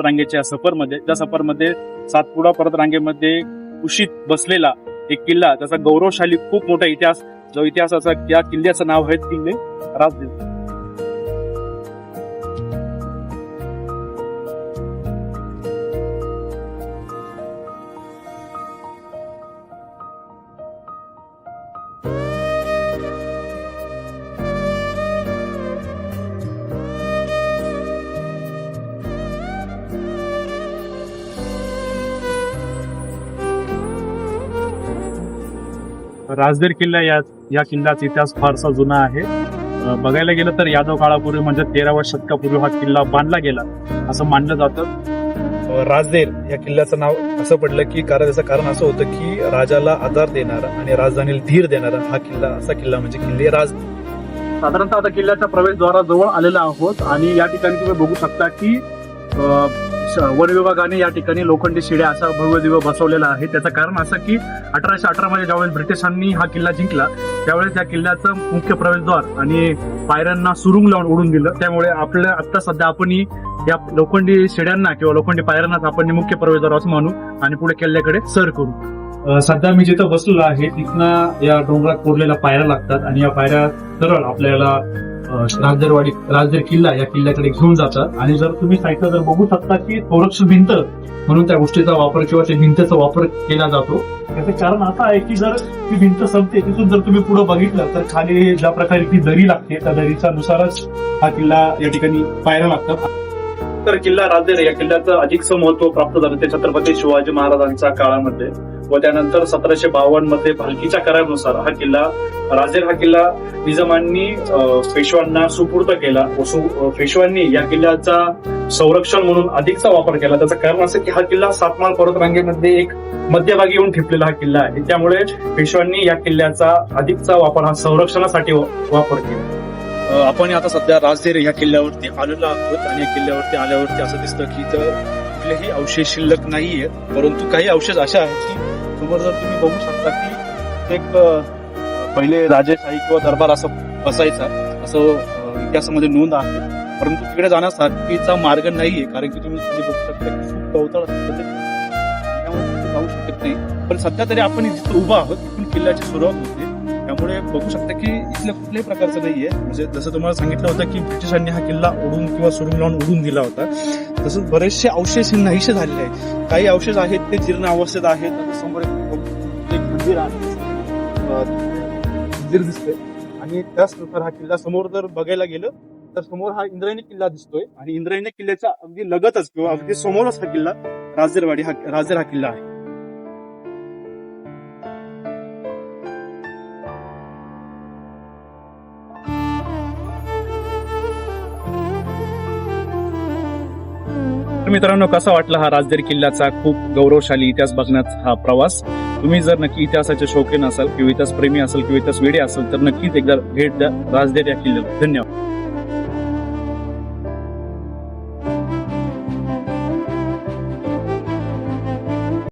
रांगेच्या सफरमध्ये त्या सफरमध्ये सातपुडा परत रांगेमध्ये कुशीत बसलेला एक किल्ला त्याचा गौरवशाली खूप मोठा इतिहास जो इतिहासाचा त्या किल्ल्याचं नाव आहे किल्ले राजदेव राजदेर किल्ला या या किल्ल्याचा इतिहास फारसा जुना आहे. बघायला गेलं तर यादव काळापूर्वी म्हणजे तेराव्या शतकापूर्वी हा किल्ला बांधला गेला असं मानलं जातं. राजदेर या किल्ल्याचं नाव असं पडलं की कारण त्याचं कारण असं होतं की राजाला आधार देणारा आणि राजधानीला धीर देणारा हा किल्ला असा किल्ला म्हणजे किल्ले राज. साधारणतः आता किल्ल्याच्या प्रवेशद्वाराजवळ आलेलो आहोत आणि या ठिकाणी तुम्ही बघू शकता की वन विभागाने या ठिकाणी लोखंडी शिड्या असा भव्य दिव्य बसवलेला आहे. त्याचं कारण असं की अठराशे अठरा मध्ये ज्यावेळेस ब्रिटिशांनी हा किल्ला जिंकला त्यावेळेस या किल्ल्याचं मुख्य प्रवेशद्वार आणि पायऱ्यांना सुरुंग लावून उडून दिलं. त्यामुळे आपल्या आता सध्या आपण या लोखंडी शिड्यांना किंवा लोखंडी पायऱ्यांनाच आपण मुख्य प्रवेशद्वार असं मानू आणि पुढे किल्ल्याकडे सर करू. सध्या मी जिथं बसलेलो आहे तिथनं या डोंगरात कोरलेल्या पायऱ्या लागतात आणि या पायऱ्या सरळ आपल्याला राजदरवाडी राजदर किल्ला या किल्ल्याकडे घेऊन जातात. आणि जर तुम्ही साईडला जर बघू शकता की संरक्षण भिंत म्हणून त्या गोष्टीचा वापर किंवा त्या भिंतचा वापर केला जातो. त्याचं कारण असं आहे की जर ती भिंत संपते तिथून जर तुम्ही पुढे बघितलं तर खाली ज्या प्रकारे ती दरी लागते त्या दरीच्या नुसारच हा किल्ला या ठिकाणी पाहायला लागतात. तर किल्ला राजदेर या किल्ल्याचं अधिकचं महत्त्व प्राप्त झालं ते छत्रपती शिवाजी महाराजांच्या काळामध्ये. व त्यानंतर सतराशे बावन्नमध्ये भालकीच्या करारानुसार हा किल्ला राजेर हा किल्ला निजामांनी पेशवांना पेशव्यांना सुपूर्द केला व या किल्ल्याचा संरक्षण म्हणून अधिकचा वापर केला. त्याचं कारण असं की हा किल्ला सातमाल पर्वत रांगेमध्ये एक मध्यभागी येऊन ठेपलेला हा किल्ला आहे. त्यामुळे पेशवांनी या किल्ल्याचा अधिकचा वापर हा संरक्षणासाठी वापर केला. आपण आता सध्या राजदेर या किल्ल्यावरती आलेलो आहोत आणि या किल्ल्यावरती आल्यावरती असं दिसतं की इथं कुठलेही अवशेष शिल्लक नाहीये परंतु काही अवशेष अशा आहेत की समोर जर तुम्ही बघू शकता की एक पहिले राजेशाही किंवा दरबार असं बसायचा असं इतिहासामध्ये नोंद आहे. परंतु तिकडे जाण्यासाठीचा मार्ग नाहीये कारण की तुम्ही तिथे बघू शकता की खूप गवताळ त्यामुळे जाऊ शकत नाही. पण सध्या तरी आपण जिथं उभा आहोत तिथून किल्ल्याची सुरुवात होते. त्यामुळे बघू शकता की इथल्या कुठल्याही प्रकारचं नाहीये. म्हणजे जसं तुम्हाला सांगितलं होतं की ब्रिटिशांनी हा किल्ला ओढून किंवा सुरुंग लावून उडून दिला होता. तसंच बरेचसे अवशेष हे नाहीसे झालेले आहेत. काही अवशेष आहेत ते जीर्ण अवस्थेत आहेत. समोर एक मंदिर आहे. मंदिर दिसते आणि त्याचनुसार हा किल्ला समोर जर बघायला गेलं तर समोर हा इंद्रायणी किल्ला दिसतोय. आणि इंद्रायणी किल्ल्याच्या अगदी लगतच किंवा अगदी समोरच हा किल्ला राजरवाडी हा राजर हा किल्ला आहे. मित्रांनो कसा वाटला हा राजदेर किल्ल्याचा खूप गौरवशाली इतिहास बघण्याचा हा प्रवास? तुम्ही जर नक्की इतिहासाचे शौकीन असाल किंवा इतिहास प्रेमी असाल किंवा इतिहास वेडे असाल तर नक्कीच एकदा भेट द्या राजदेर या किल्ल्याला. धन्यवाद.